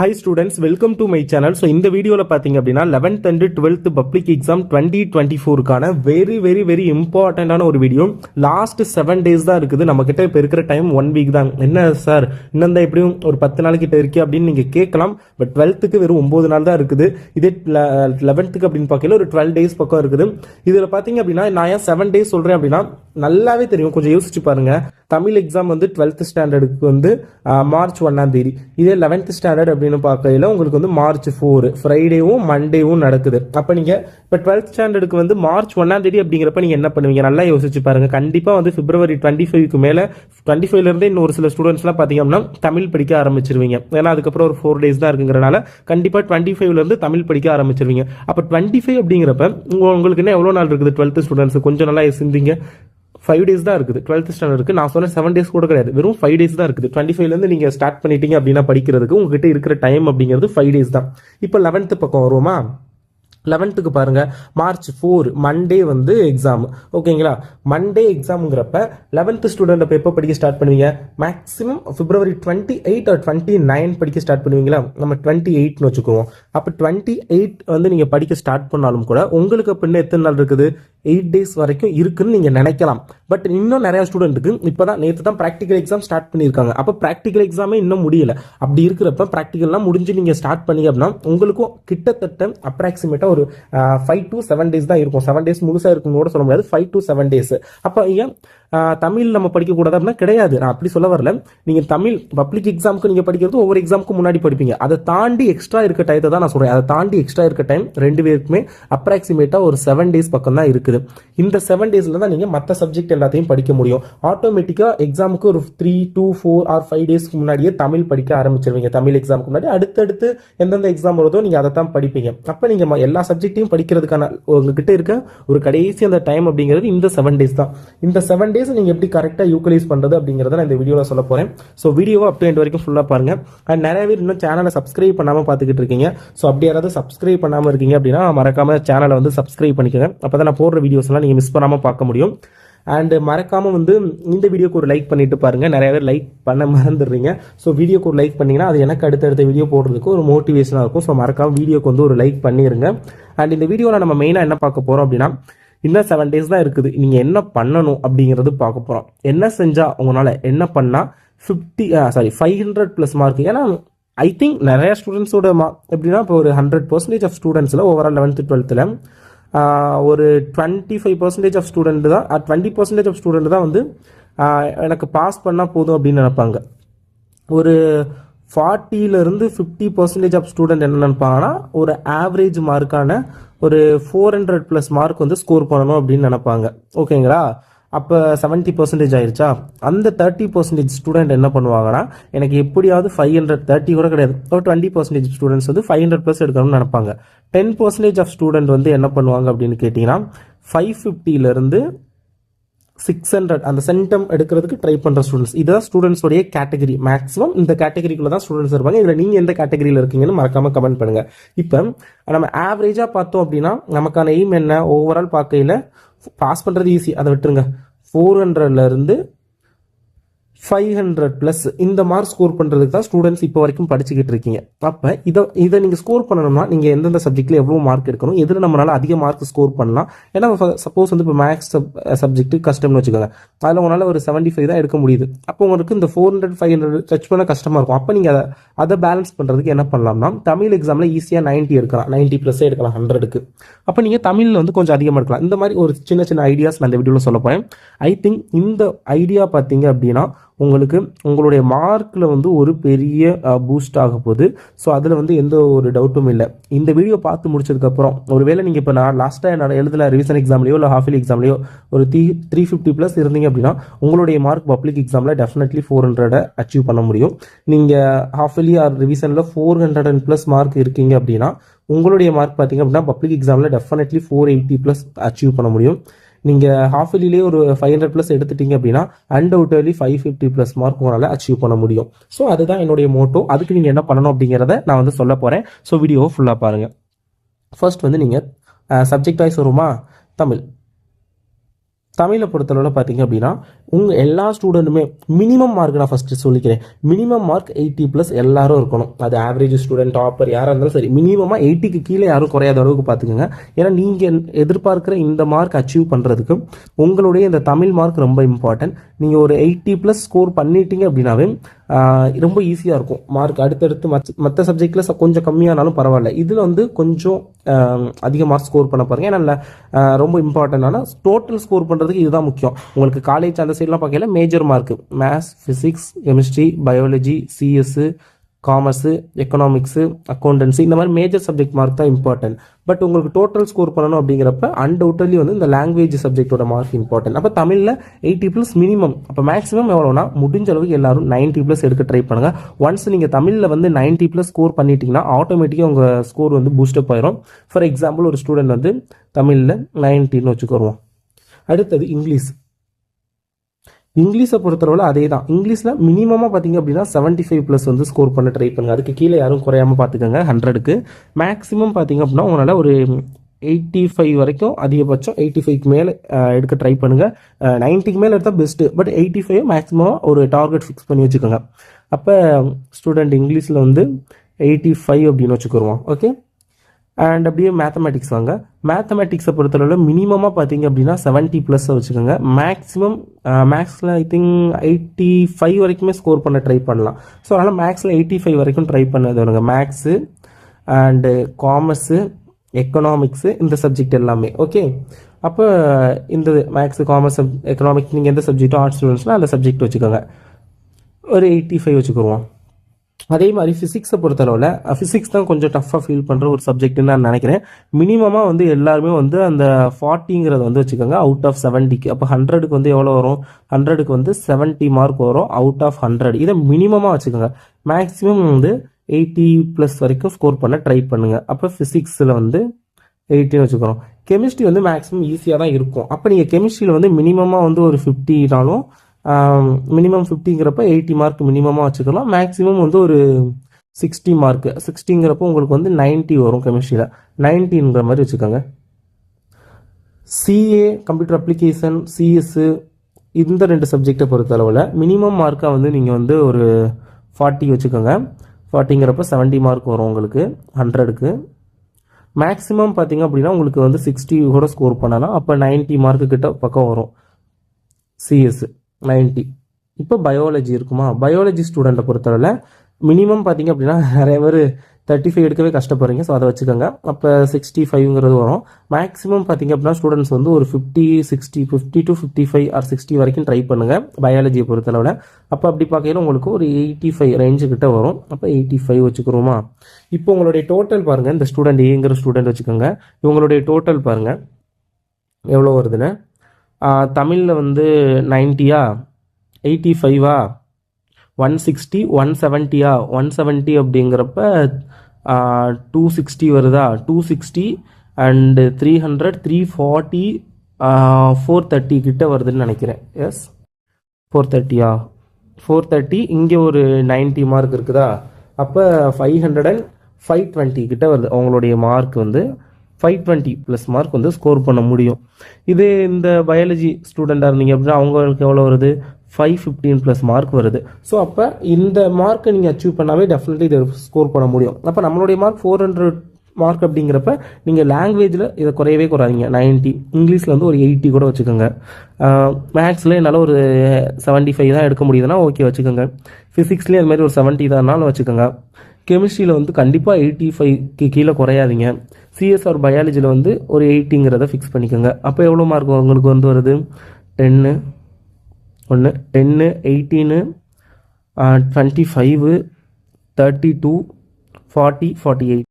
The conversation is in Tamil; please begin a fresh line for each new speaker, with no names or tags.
Hi students welcome to my channel so இந்த வீடியோவில் பார்த்தீங்க அப்படின்னா eleventh and twelfth public exam twenty twenty ஃபோருக்கான very very very இம்பார்ட்டண்ட்டான ஒரு வீடியோ லாஸ்ட் செவன் டேஸ் தான் இருக்குது. நம்மக்கிட்ட இப்போ இருக்கிற டைம் ஒன் வீக் தான். என்ன சார் இன்னும் தான் எப்படியும் ஒரு பத்து நாள் கிட்ட இருக்கே அப்படின்னு நீங்கள் கேட்கலாம். பட் டுவெல்த்துக்கு வெறும் ஒம்பது நாள் தான் இருக்குது. இதே லெவன்த்துக்கு அப்படின்னு பார்க்கல ஒரு டுவெல் டேஸ் பக்கம் இருக்குது. இதில் பார்த்தீங்க அப்படின்னா நான் ஏன் செவன் டேஸ் சொல்கிறேன் அப்படின்னா நல்லாவே தெரியும். கொஞ்சம் யோசிச்சு பாருங்க. தமிழ் எக்ஸாம் வந்து டுவெல்த் ஸ்டாண்டர்டுக்கு வந்து மார்ச் ஒன்னாம் தேதி. இதே லெவன்த் ஸ்டாண்டர்ட் அப்படின்னு பார்க்கையில உங்களுக்கு வந்து மார்ச் ஃபோர் ஃப்ரைடேவும் மண்டேவும் நடக்குது. அப்போ நீங்கள் இப்போ டுவெல்த் ஸ்டாண்டர்டுக்கு வந்து மார்ச் ஒன்னாம் தேதி அப்படிங்கிறப்ப நீங்கள் என்ன பண்ணுவீங்க? நல்லா யோசிச்சு பாருங்க. கண்டிப்பாக வந்து பிப்ரவரி டுவெண்ட்டி ஃபைவ்க்கு மேலே டுவெண்ட்டி ஃபைவ்லேருந்தே இன்னும் ஒரு சில ஸ்டூடெண்ட்ஸ்லாம் பார்த்தீங்கன்னா அப்படின்னா தமிழ் படிக்க ஆரம்பிச்சிருவீங்க. ஏன்னா அதுக்கப்புறம் ஒரு ஃபோர் டேஸ் தான் இருக்குங்கிறனால கண்டிப்பாக டுவெண்ட்டி ஃபைவ்லேருந்து தமிழ் படிக்க ஆரம்பிச்சிருவீங்க. அப்போ டுவெண்ட்டி ஃபைவ் அப்படிங்கிறப்ப உங்களுக்கு என்ன எவ்வளோ நாள் இருக்குது டுவெல்த் ஸ்டூடெண்ட்ஸ் கொஞ்சம் நல்லா சிந்திங்க. ஃபைவ் டேஸ் தான் இருக்குது. டுவெல்த் ஸ்டாண்டர்டுக்கு நான் சொன்ன செவன் டேஸ் கூட கிடையாது. வெறும் ஃபைவ் டேஸ் தான் இருக்குது. டுவெண்ட்டி ஃபைவ்லேருந்து நீங்கள் ஸ்டார்ட் பண்ணிட்டீங்க அப்படின்னா படிக்கிறதுக்கு உங்ககிட்ட இருக்கிற டைம் அப்படிங்கிறது ஃபைவ் டேஸ் தான். இப்போ லெவன்த்து பக்கம் வருவோமா? லெவன்த்துக்கு பாருங்கள் மார்ச் ஃபோர் மண்டே வந்து எக்ஸாம் ஓகேங்களா மண்டே எக்ஸாமுங்கிறப்ப லெவன்த்து ஸ்டூடெண்ட் அப்போ எப்போ படிக்க ஸ்டார்ட் பண்ணுவீங்க? Maximum February twenty eight or twenty nine படிக்க ஸ்டார்ட் பண்ணுவீங்களா? நம்ம டுவெண்ட்டி எயிட்னு வச்சுக்குவோம். அப்போ டுவெண்ட்டி எயிட் வந்து நீங்கள் படிக்க ஸ்டார்ட் பண்ணாலும் கூட உங்களுக்கு பின்ன எத்தனை நாள் இருக்குது? எயிட் டேஸ் வரைக்கும் இருக்குன்னு நீங்கள் நினைக்கலாம். பட் இன்னும் நிறையா ஸ்டூடெண்ட்டுக்கு இப்போ தான் நேற்று தான் ப்ராக்டிக்கல் எக்ஸாம் ஸ்டார்ட் பண்ணியிருக்காங்க. அப்போ ப்ராக்டிக்கல் எக்ஸாமே இன்னும் முடியலை. அப்படி இருக்கிறப்ப ப்ராக்டிக்கல்லாம் முடிஞ்சு நீங்கள் ஸ்டார்ட் பண்ணீங்க அப்படின்னா உங்களுக்கும் கிட்டத்தட்ட அப்ராக்சிமேட்டாக ஒரு ஃபைவ் டு செவன் டேஸ் தான் இருக்கும். செவன் டேஸ் முழுசாக இருக்கும்னு கூட சொல்ல முடியாது. ஃபைவ் டு செவன் டேஸ் அப்போ ஏன் தமிழ் நம்ம படிக்கக்கூடாது அப்படின்னா கிடையாது. நான் அப்படி சொல்ல வரல. நீங்கள் தமிழ் பப்ளிக் எக்ஸாமுக்கு நீங்கள் படிக்கிறது ஒவ்வொரு எக்ஸாமுக்கு முன்னாடி படிப்பீங்க. அதை தாண்டி எக்ஸ்ட்ரா இருக்க டயத்தை தான் நான் சொல்கிறேன் அதை தாண்டி எக்ஸ்ட்ரா இருக்க டைம் ரெண்டு பேருக்குமே அப்ராக்சிமேட்டாக ஒரு செவன் டேஸ் பக்கம் தான் இருக்குது. இந்த செவன் டேஸில் தான் நீங்கள் மற்ற சப்ஜெக்ட் எல்லாத்தையும் படிக்க முடியும். ஆட்டோமேட்டிக்காக எக்ஸாமுக்கு ஒரு three two four or five டேஸ்க்கு முன்னாடியே தமிழ் படிக்க ஆரம்பிச்சிருவீங்க. தமிழ் எக்ஸாமுக்கு முன்னாடி அடுத்தடுத்து எந்தெந்த எக்ஸாம் வருதோ நீங்கள் அதை தான் படிப்பீங்க. அப்போ நீங்கள் எல்லா சப்ஜெக்ட்டையும் படிக்கிறதுக்கான உங்ககிட்ட இருக்க ஒரு கடைசி அந்த டைம் அப்படிங்கிறது இந்த செவன் டேஸ் தான். இந்த செவன் டேஸ் நீங்கள் எப்படி கரெக்டாக யூட்டிலைஸ் பண்ணுறது அப்படிங்கிறத நான் இந்த வீடியோவில் சொல்ல போகிறேன் ஸோ வீடியோவை அப் டு end வரைக்கும் ஃபுல்லாக பாருங்கள் அண்ட் நிறைய பேர் இன்னும் சேனலை சப்ஸ்கிரைப் பண்ணாமல் பார்த்துக்கிட்டு இருக்கீங்க. ஸோ அப்படி யாராவது சப்ஸ்கிரைப் பண்ணாமல் இருக்கீங்க அப்படின்னா மறக்காமல் சேனலை வந்து சப்ஸ்கிரைப் பண்ணிக்கோங்க. அப்போ தான் நான் போடுற வீடியோஸ் எல்லாம் நீங்கள் மிஸ் பண்ணாமல் பார்க்க முடியும். அண்டு மறக்காமல் வந்து இந்த வீடியோக்கு ஒரு லைக் பண்ணிட்டு பாருங்க. நிறைய பேர் லைக் பண்ண மறந்துடுறீங்க. ஸோ வீடியோக்கு ஒரு லைக் பண்ணிங்கன்னா அது எனக்கு அடுத்தடுத்த வீடியோ போடுறதுக்கு ஒரு மோட்டிவேஷனாக இருக்கும். ஸோ மறக்காமல் வீடியோக்கு வந்து ஒரு லைக் பண்ணிடுங்க அண்ட் இந்த வீடியோவில் நம்ம மெயினாக என்ன பார்க்க போகிறோம் அப்படின்னா இன்னும் செவன் டேஸ் தான் இருக்குது. நீங்கள் என்ன பண்ணணும் அப்படிங்கிறது பார்க்க போகிறோம் என்ன செஞ்சால் உங்களால் என்ன பண்ணால் fifty sorry five hundred plus mark ஏன்னா ஐ திங்க் நிறையா ஸ்டூடெண்ட்ஸோட மா எப்படின்னா இப்போ ஒரு ஹண்ட்ரட் பர்சன்டேஜ் ஆஃப் ஸ்டூடெண்ட்ஸில் ஓவரால் லெவன்த்து டுவெல்த்தில் ஒரு twenty five percentage of student தான் டுவெண்ட்டி பர்சன்டேஜ் ஆஃப் ஸ்டூடெண்ட் தான் வந்து எனக்கு பாஸ் பண்ணால் போதும் அப்படின்னு நினைப்பாங்க. ஒரு ஃபார்ட்டியிலேருந்து ஃபிஃப்டி பர்சன்டேஜ் ஆஃப் ஸ்டூடெண்ட் என்ன நினைப்பாங்கன்னா ஒரு ஆவரேஜ் மார்க்கான ஒரு ஃபோர் ஹண்ட்ரட் ப்ளஸ் மார்க் வந்து ஸ்கோர் பண்ணணும் அப்படின்னு நினைப்பாங்க. ஓகேங்களா அப்போ செவன்ட்டி பர்சன்டேஜ் ஆயிருச்சா? அந்த தேர்ட்டி பர்சன்டேஜ் ஸ்டூடெண்ட் என்ன பண்ணுவாங்கன்னா எனக்கு எப்படியாவது ஃபைவ் ஹண்ட்ரட் தேர்ட்டி கூட கிடையாது. ஒரு டுவெண்ட்டி பர்சன்டேஜ் ஸ்டூடெண்ட்ஸ் வந்து ஃபைவ் ஹண்ட்ரட் ப்ளஸ் எடுக்கணும்னு நினைப்பாங்க. டென் பர்சன்டேஜ் ஆஃப் ஸ்டூடெண்ட் வந்து என்ன பண்ணுவாங்க அப்படின்னு கேட்டிங்கன்னா ஃபைவ் இருந்து சிக்ஸ் ஹண்ட்ரட் அந்த சென்டம் எடுக்கிறதுக்கு ட்ரை பண்ணுற ஸ்டூடெண்ட்ஸ் இதுதான் ஸ்டூடெண்ட்ஸோடைய கேட்டகரி மேக்ஸிமம் இந்த கேட்டகரிக்குள்ள தான் ஸ்டூடெண்ட்ஸ் இருப்பாங்க. இதில் நீங்கள் எந்த கேட்டகரியில் இருக்கீங்கன்னு மறக்காமல் கமெண்ட் பண்ணுங்கள் இப்போ நம்ம ஆவரேஜாக பார்த்தோம் அப்படின்னா நமக்கான எய்ம் என்ன? ஓவரால் பார்க்கையில் பாஸ் பண்ணுறது ஈஸி அதை விட்டுருங்க. ஃபோர் ஹண்ட்ரட்லேருந்து ஃபைவ் ஹண்ட்ரட் ப்ளஸ் இந்த மார்க் ஸ்கோர் பண்ணுறதுக்கு தான் ஸ்டூடெண்ட்ஸ் இப்போ வரைக்கும் படிச்சுக்கிட்டு இருக்கீங்க. அப்போ இதை இதை நீங்கள் ஸ்கோர் பண்ணணும்னா நீங்கள் எந்தெந்த சப்ஜெக்ட்டில் எவ்வளோ மார்க் எடுக்கணும் எதில் நம்மளால் அதிக மார்க் ஸ்கோர் பண்ணலாம். ஏன்னா சப்போஸ் வந்து இப்போ மேக்ஸ் சப்ஜெக்ட் கஷ்டம்னு வச்சுக்கோங்க. அதில் உங்களால் ஒரு செவன்ட்டி ஃபைவ் தான் எடுக்க முடியுது. அப்போ உங்களுக்கு இந்த four hundred five hundred touch பண்ண கஷ்டமாக இருக்கும். அப்போ நீங்கள் அதை அதை பேலன்ஸ் பண்ணுறதுக்கு என்ன பண்ணலாம்னா தமிழ் எக்ஸாமில் ஈஸியாக 90 எடுக்கலாம். 90 ப்ளஸ்ஸே எடுக்கலாம் ஹண்ட்ரடுக்கு அப்போ நீங்கள் தமிழில் வந்து கொஞ்சம் அதிகமாக எடுக்கலாம். இந்த மாதிரி ஒரு சின்ன சின்ன ஐடியாஸ் நான் இந்த வீடியோவில் சொல்ல போகிறேன் ஐ திங்க் இந்த ஐடியா பார்த்தீங்க அப்படின்னா உங்களுக்கு உங்களுடைய மார்க்கில் வந்து ஒரு பெரிய பூஸ்ட் ஆக போகுது. ஸோ அதில் வந்து எந்த ஒரு டவுட்டும் இல்லை. இந்த வீடியோ பார்த்து முடிச்சதுக்கப்புறம் ஒருவேளை நீங்கள் இப்போ நான் லாஸ்ட்டாக நான் எழுதின ரிவிஷன் எக்ஸாம்லையோ இல்லை ஹாஃப் எக்ஸாம்லையோ ஒரு த்ரீ த்ரீ ஃபிஃப்டி ப்ளஸ் இருந்தீங்க அப்படின்னா உங்களுடைய மார்க் பப்ளிக் எக்ஸாமில் டெஃபினெட்லி ஃபோர் ஹண்ட்ரடை அச்சீவ் பண்ண முடியும். நீங்கள் half yearly or ரிவிஷனில் four hundred and plus mark இருக்கீங்க அப்படின்னா உங்களுடைய மார்க் பார்த்தீங்க அப்படின்னா பப்ளிக் எக்ஸாமில் definitely four eighty plus achieve பண்ண முடியும். நீங்கள் ஹாஃப் இயர்லிலே ஒரு ஃபைவ் ஹண்ட்ரட் ப்ளஸ் எடுத்துட்டீங்க அப்படின்னா undoubtedly five fifty plus mark உங்களால் அச்சீவ் பண்ண முடியும். ஸோ அதுதான் என்னுடைய மோட்டோ அதுக்கு நீங்கள் என்ன பண்ணணும் அப்படிங்கிறத நான் வந்து சொல்ல போகிறேன் ஸோ வீடியோவை ஃபுல்லாக பாருங்கள் ஃபர்ஸ்ட் வந்து நீங்கள் சப்ஜெக்ட் வைஸ் வருமா? தமிழ். தமிழை பொறுத்தளவில் பார்த்தீங்க அப்படின்னா உங்கள் எல்லா ஸ்டூடெண்ட்டுமே மினிமம் மார்க் நான் ஃபஸ்ட்டு சொல்லிக்கிறேன். மினிமம் மார்க் எயிட்டி ப்ளஸ் எல்லாரும் இருக்கணும். அது ஆவரேஜ் ஸ்டூடெண்ட் டாப்பர் யாராக இருந்தாலும் சரி மினிமமாக எயிட்டிக்கு கீழே யாரும் குறையாத அளவுக்கு பார்த்துக்கோங்க ஏன்னா நீங்கள் எதிர்பார்க்குற இந்த மார்க் அச்சீவ் பண்ணுறதுக்கு உங்களுடைய இந்த தமிழ் மார்க் ரொம்ப இம்பார்ட்டன்ட் நீங்கள் ஒரு எயிட்டி ப்ளஸ் ஸ்கோர் பண்ணிட்டீங்க அப்படின்னாவே ரொம்ப ஈஸியாக இருக்கும். மார்க் அடுத்தடுத்து மற்ற மற்ற சப்ஜெக்டில் கொஞ்சம் கம்மியானாலும் பரவாயில்ல. இதில் வந்து கொஞ்சம் அதிக மார்க் ஸ்கோர் பண்ண பாருங்க ஏன்னா ரொம்ப ஆஹ், ரொம்ப இம்பார்ட்டன்டான டோட்டல் ஸ்கோர் பண்ணுறதுக்கு இதுதான் முக்கியம். உங்களுக்கு காலேஜ் அந்த சைட்லாம் பார்க்கல major mark maths physics chemistry biology CS commerce economics accountancy இந்த மாதிரி மேஜர் சப்ஜெக்ட் மார்க் தான் இம்பார்ட்டன்ட் பட் உங்களுக்கு டோட்டல் ஸ்கோர் பண்ணணும் அப்படிங்கிறப்ப அன்டவுட்லி வந்து இந்த லாங்குவேஜ் சப்ஜெக்டோட மார்க் இம்பார்ட்டன்ட் அப்போ தமிழில் எயிட்டி ப்ளஸ் மினிமம் அப்போ மேக்ஸிமம் எவ்வளோனா முடிஞ்ச அளவுக்கு எல்லாரும் 90 ப்ளஸ் எடுக்க ட்ரை பண்ணுங்கள் ஒன்ஸ் நீங்கள் தமிழில் வந்து 90 ப்ளஸ் ஸ்கோர் பண்ணிட்டீங்கன்னா ஆட்டோமேட்டிக்காக உங்கள் ஸ்கோர் வந்து பூஸ்டப் ஆயிரும். ஃபார் எக்ஸாம்பிள் ஒரு ஸ்டூடெண்ட் வந்து தமிழில் நைன்ட்டின்னு வச்சுக்கோருவோம் அடுத்தது இங்கிலீஷ். இங்கிலீஷை பொறுத்தளவில் அதே தான் இங்கிலீஷில் மினிமமாக பார்த்தீங்க அப்படின்னா 75 ஃபைவ் ப்ளஸ் வந்து ஸ்கோர் பண்ண ட்ரை பண்ணுங்க. அதுக்கு கீழே யாரும் குறையாம பார்த்துக்கோங்க ஹண்ட்ரடுக்கு மேக்ஸிமம் பார்த்தீங்க அப்படின்னா உங்களால் ஒரு எயிட்டி ஃபைவ் வரைக்கும் அதிகபட்சம் எயிட்டி ஃபைவ்க்கு மேலே எடுக்க ட்ரை பண்ணுங்கள் நைன்ட்டிக்கு மேலே எடுத்தால் best but eighty five maximum ஒரு டார்கெட் ஃபிக்ஸ் பண்ணி வச்சுக்கோங்க. அப்போ ஸ்டூடெண்ட் இங்கிலீஷில் வந்து எயிட்டி ஃபைவ் அப்படின்னு வச்சுக்கிடுவோம் ஓகே அண்ட் அப்படியே மேத்தமேட்டிக்ஸ் வாங்க. மேத்தமேட்டிக்ஸை பொறுத்தளவில் மினிமமாக பார்த்தீங்க அப்படின்னா செவன்ட்டி ப்ளஸ்ஸை வச்சுக்கோங்க. மேக்ஸிமம் மேக்ஸில் ஐ திங்க் எயிட்டி ஃபைவ் வரைக்குமே ஸ்கோர் பண்ண ட்ரை பண்ணலாம். ஸோ அதனால் மேக்ஸில் எயிட்டி ஃபைவ் வரைக்கும் ட்ரை பண்ணது வருங்க. மேக்ஸு அண்டு காமர்ஸு எக்கனாமிக்ஸு இந்த சப்ஜெக்ட் எல்லாமே. ஓகே அப்போ இந்த மேக்ஸு காமர்ஸ் எக்கனாமிக்ஸ் நீங்கள் எந்த சப்ஜெக்ட்டோ ஆர்ட்ஸ் ஸ்டூடெண்ட்ஸ்னால் அந்த சப்ஜெக்ட் வச்சுக்கோங்க. ஒரு எயிட்டி ஃபைவ் வச்சுக்கிருவோம். அதே மாதிரி ஃபிசிக்ஸை பொறுத்தளவில் ஃபிசிக்ஸ் தான் கொஞ்சம் டஃப்பாக ஃபீல் பண்ணுற ஒரு சப்ஜெக்ட்னு நான் நினைக்கிறேன். மினிமமாக வந்து எல்லாருமே வந்து அந்த ஃபார்ட்டிங்கிறத வந்து வச்சுக்கோங்க. அவுட் ஆஃப் செவன்ட்டிக்கு அப்போ ஹண்ட்ரடுக்கு வந்து எவ்வளோ வரும்? ஹண்ட்ரடுக்கு வந்து செவன்ட்டி மார்க் வரும். அவுட் ஆஃப் ஹண்ட்ரட் இதை மினிமமாக வச்சுக்கோங்க. மேக்ஸிமம் வந்து எயிட்டி ப்ளஸ் வரைக்கும் ஸ்கோர் பண்ண ட்ரை பண்ணுங்கள் அப்போ ஃபிசிக்ஸில் வந்து எயிட்டின்னு வச்சுக்கிறோம். கெமிஸ்ட்ரி வந்து மேக்ஸிமம் ஈஸியாக தான் இருக்கும். அப்போ நீங்கள் கெமிஸ்ட்ரியில் வந்து மினிமமாக வந்து ஒரு ஃபிஃப்டினாலும் மினிமம் ஃபிஃப்டிங்கிறப்ப எயிட்டி மார்க் மினிமமாக வச்சுக்கலாம். மேக்ஸிமம் வந்து ஒரு சிக்ஸ்டி மார்க் சிக்ஸ்டிங்கிறப்போ உங்களுக்கு வந்து 90 வரும் கெமிஸ்ட்ரியில் நைன்டீன்கிற மாதிரி வச்சுக்கோங்க. சிஏ கம்ப்யூட்டர் அப்ளிகேஷன் சிஎஸ்ஸு இந்த ரெண்டு சப்ஜெக்டை பொறுத்தளவில் மினிமம் மார்க்காக வந்து நீங்கள் வந்து ஒரு ஃபார்ட்டி வச்சுக்கோங்க. ஃபார்ட்டிங்கிறப்ப 70 மார்க் வரும் உங்களுக்கு ஹண்ட்ரடுக்கு மேக்ஸிமம் பார்த்தீங்க அப்படின்னா உங்களுக்கு வந்து சிக்ஸ்டி கூட ஸ்கோர் பண்ணலாம். அப்போ 90 மார்க்கு கிட்ட பக்கம் வரும். சிஎஸ்ஸு 90 இப்போ பயாலஜி இருக்குமா? பயாலஜி ஸ்டூடெண்ட்டை பொறுத்தளவில் மினிமம் பார்த்தீங்க அப்படின்னா நிறைய பேர் தேர்ட்டி ஃபைவ் எடுக்கவே கஷ்டப்படுறீங்க. ஸோ அதை வச்சுக்கோங்க. அப்போ சிக்ஸ்டி ஃபைவ்ங்கிறது வரும். மேக்ஸிமம் பார்த்தீங்க அப்படின்னா ஸ்டூடெண்ட்ஸ் வந்து ஒரு fifty sixty fifty to fifty five or sixty வரைக்கும் ட்ரை பண்ணுங்கள் பயாலஜியை பொறுத்தளவில். அப்போ அப்படி பார்க்கையில உங்களுக்கு ஒரு எயிட்டி ஃபைவ் ரேஞ்சு கிட்ட வரும். அப்போ எயிட்டி ஃபைவ் வச்சுக்கிறோமா? இப்போ உங்களுடைய டோட்டல் பாருங்கள் இந்த ஸ்டூடெண்ட் ஏங்கிற ஸ்டூடெண்ட் வச்சுக்கோங்க. இவங்களுடைய டோட்டல் பாருங்கள் எவ்வளோ வருதுன்னு? தமிழில் வந்து நைன்ட்டியா எயிட்டி ஃபைவா? ஒன் சிக்ஸ்டி ஒன் செவன்ட்டியா ஒன் செவன்ட்டி அப்படிங்கிறப்ப டூ சிக்ஸ்டி வருதா? Two sixty and three hundred three forty four thirty கிட்ட வருதுன்னு நினைக்கிறேன். எஸ் ஃபோர் தேர்ட்டியா ஃபோர் தேர்ட்டி இங்கே ஒரு 90 மார்க் இருக்குதா? அப்போ five hundred and five twenty கிட்ட வருது. அவங்களுடைய மார்க் வந்து. ஃபைவ் டுவெண்ட்டி ப்ளஸ் மார்க் வந்து ஸ்கோர் பண்ண முடியும். இதே இந்த பயாலஜி ஸ்டூடெண்ட்டாக இருந்தீங்க அப்படின்னா அவங்களுக்கு எவ்வளோ வருது? ஃபைவ் ஃபிஃப்டீன் ப்ளஸ் மார்க் வருது. ஸோ அப்போ இந்த மார்க்கை நீங்கள் அச்சீவ் பண்ணாவே டெஃபினெட்லி இதை ஸ்கோர் பண்ண முடியும். அப்போ நம்மளுடைய மார்க் ஃபோர் ஹண்ட்ரட் மார்க் அப்படிங்கிறப்ப நீங்கள் லாங்குவேஜில் இதை குறையவே குறாதீங்க நைன்ட்டி இங்கிலீஷில் வந்து ஒரு எயிட்டி கூட வச்சுக்கோங்க. மேக்ஸில் என்னால் ஒரு செவன்ட்டி ஃபைவ் தான் எடுக்க முடியுதுன்னா ஓகே வச்சுக்கோங்க. ஃபிசிக்ஸ்லேயும் அது மாதிரி ஒரு செவன்ட்டி தான்னாலும் வச்சுக்கோங்க. கெமிஸ்ட்ரியில் வந்து கண்டிப்பாக எயிட்டி ஃபைவ்க்கு கீழே குறையாதீங்க. சிஎஸ்ஆர் பயாலஜியில் வந்து ஒரு எயிட்டிங்கிறத ஃபிக்ஸ் பண்ணிக்கோங்க. அப்போ எவ்வளோ மார்க் உங்களுக்கு வந்து வருது? டென்னு ஒன்று ten eighteen twenty five thirty two forty forty eight